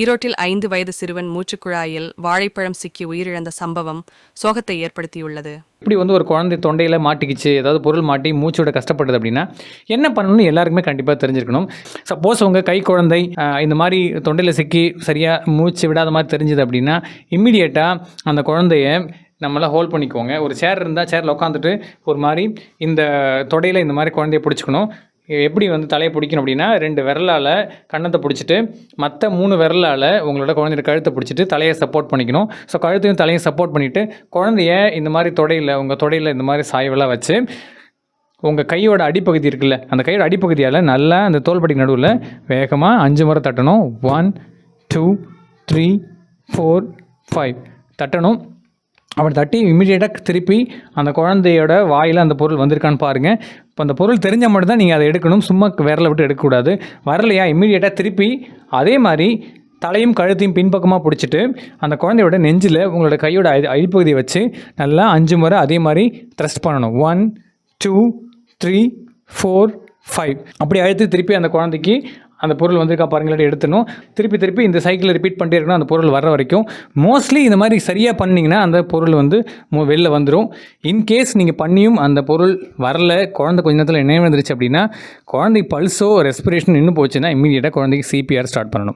ஈரோட்டில் ஐந்து வயது சிறுவன் மூச்சுக்குழாயில் வாழைப்பழம் சிக்கி உயிரிழந்த சம்பவம் சோகத்தை ஏற்படுத்தியுள்ளது. இப்படி வந்து ஒரு குழந்தை தொண்டையில் மாட்டிக்கிச்சு ஏதாவது பொருள் மாட்டி மூச்சோட கஷ்டப்படுது அப்படின்னா என்ன பண்ணணும்னு எல்லாருக்குமே கண்டிப்பாக தெரிஞ்சிருக்கணும். சப்போஸ் உங்கள் கை குழந்தை இந்த மாதிரி தொண்டையில் சிக்கி சரியாக மூச்சு விடாத மாதிரி தெரிஞ்சுது அப்படின்னா இம்மிடியேட்டாக அந்த குழந்தைய நம்மளாம் ஹோல்ட் பண்ணிக்கோங்க. ஒரு சேர் இருந்தால் சேரில் உட்காந்துட்டு ஒரு மாதிரி இந்த தொடையில் இந்த மாதிரி குழந்தைய பிடிச்சிக்கணும். எப்படி வந்து தலையை பிடிக்கணும் அப்படின்னா ரெண்டு விரலால் கன்னத்தை பிடிச்சிட்டு மற்ற மூணு விரலால் உங்களோட குழந்தையோட கழுத்தை பிடிச்சிட்டு தலையை சப்போர்ட் பண்ணிக்கணும். ஸோ கழுத்தையும் தலையும் சப்போர்ட் பண்ணிவிட்டு குழந்தைய இந்த மாதிரி தொடையில் உங்கள் தொடையில் இந்த மாதிரி சாய்வெல்லாம் வச்சு உங்கள் கையோட அடிப்பகுதி இருக்குல்ல அந்த கையோட அடிப்பகுதியால் நல்லா அந்த தோள்பட்டி நடுவில் வேகமாக அஞ்சு முறை தட்டணும். One two three four five தட்டணும். அப்படி தட்டி இமிடியேட்டாக திருப்பி அந்த குழந்தையோட வாயில் அந்த பொருள் வந்திருக்கான்னு பாருங்கள் இப்போ அந்த பொருள் தெரிஞ்சால் மட்டும் தான் நீங்கள் அதை எடுக்கணும். சும்மா விரலை விட்டு எடுக்கக்கூடாது. வரலையா? இமிடியேட்டாக திருப்பி அதே மாதிரி தலையும் கழுத்தையும் பின்பக்கமாக பிடிச்சிட்டு அந்த குழந்தையோட நெஞ்சில் உங்களோட கையோட அடி- அழிப்பகுதியை வச்சு நல்லா அஞ்சு முறை அதே மாதிரி த்ரஸ்ட் பண்ணணும். One two three four five அப்படி அழுத்து திருப்பி அந்த குழந்தைக்கு அந்த பொருள் வந்திருக்கா பாருங்களா எடுத்துடணும். திருப்பி திருப்பி இந்த சைக்கிளை ரிப்பீட் பண்ணிட்டே இருக்கணும் அந்த பொருள் வர்ற வரைக்கும். மோஸ்ட்லி இந்த மாதிரி சரியாக பண்ணிங்கன்னா அந்த பொருள் வந்து வெளில வந்துடும் இன்கேஸ் நீங்கள் பண்ணியும் அந்த பொருள் வரல குழந்தை கொஞ்ச நேரத்தில் நினைவு வந்துருச்சு அப்படின்னா குழந்தைக்கு பல்ஸோ ரெஸ்பிரேஷன் இன்னும் போச்சுன்னா இம்மீடியட்டாக குழந்தைக்கு சிபிஆர் ஸ்டார்ட் பண்ணணும்.